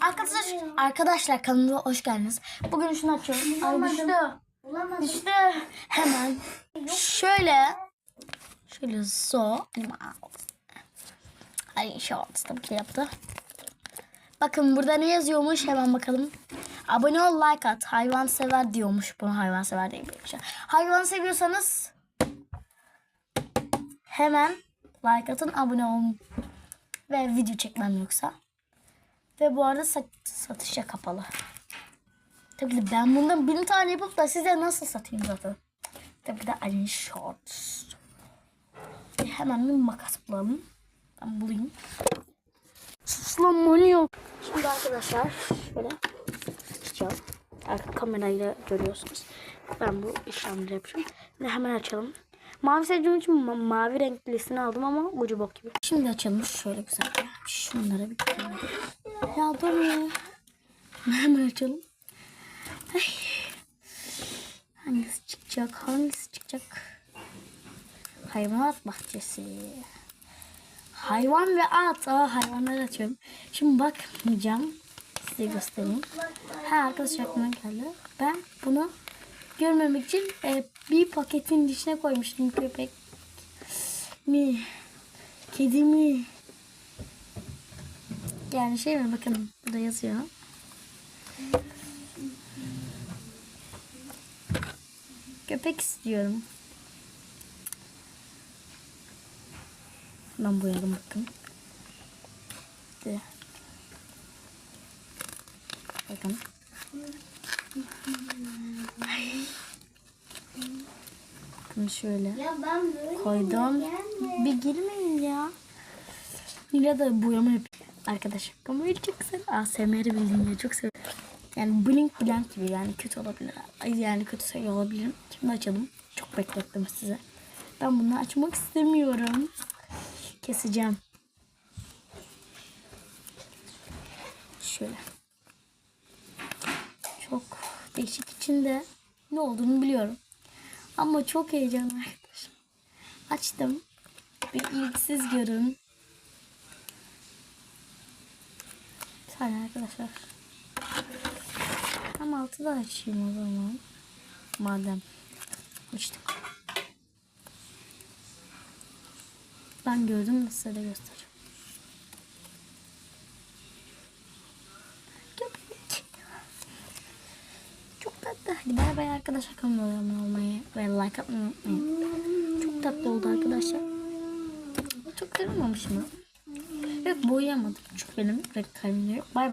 Arkadaşlar, arkadaşlar kanalıma hoş geldiniz. Bugün şunu açıyorum. Ay düştü. Bulamadım. Düştü. Hemen şöyle şöyle so Ay shorts tabii ki yaptı. Bakın burada ne yazıyormuş hemen bakalım. Abone ol like at. Hayvan sever diyormuş. Bunu hayvan sever değil şey. Hayvan seviyorsanız hemen like atın abone olun. Ve video çekmem yoksa. Ve bu arada sat satışa kapalı. Tabii ki ben bundan bin tane yapıp da size nasıl satayım zaten. Tabii ki de Ali Shorts. E, hemen bir makas bulalım. Ben bulayım. Sus lan manyak. Şimdi arkadaşlar şöyle açacağım. Arka kamerayla görüyorsunuz. Ben bu işlemleri yapacağım. Ve hemen açalım. Mavi sevdiğim için ma- mavi renklisini aldım ama ucu bok gibi. Şimdi açalım şöyle güzel. Şunlara bir koyalım. Ya dur ya. Hemen açalım. Ay. Hangisi çıkacak? Hangisi çıkacak? Hayvanat bahçesi. Hayvan ve at. Aa, hayvanları açıyorum. Şimdi bakmayacağım. Size göstereyim. Ha arkadaşlar aklıma geldi. Ben bunu görmemek için e, bir paketin dışına koymuştum köpek mi kedi mi yani şey mi bakın burada yazıyor köpek istiyorum ben boyadım bakın De. bakın bakın şöyle Ya ben böyle koydum. Bir girmeyin ya. Nila da boyama yapıyor. Arkadaşlar kamerayı çok güzel. ASMR'i bildiğim gibi çok seviyorum. Yani blink blank gibi yani kötü olabilir. Yani kötü şey olabilirim. Şimdi açalım. Çok beklettim size. Ben bunu açmak istemiyorum. Keseceğim. Şöyle. Çok değişik içinde ne olduğunu biliyorum. Ama çok heyecanlı arkadaşlar. Açtım. Bir ilk siz görün. Saniye arkadaşlar. Tam altı da açayım o zaman. Madem. Açtık. Ben gördüm de size de göstereceğim. Çok tatlı. Hadi bay bay arkadaşlar. Kanalıma abone olmayı ve like atmayı unutmayın. Çok tatlı oldu arkadaşlar. Çok kırılmamış mı? Yok boyayamadım. Çünkü benim renk kalemim yok. Bay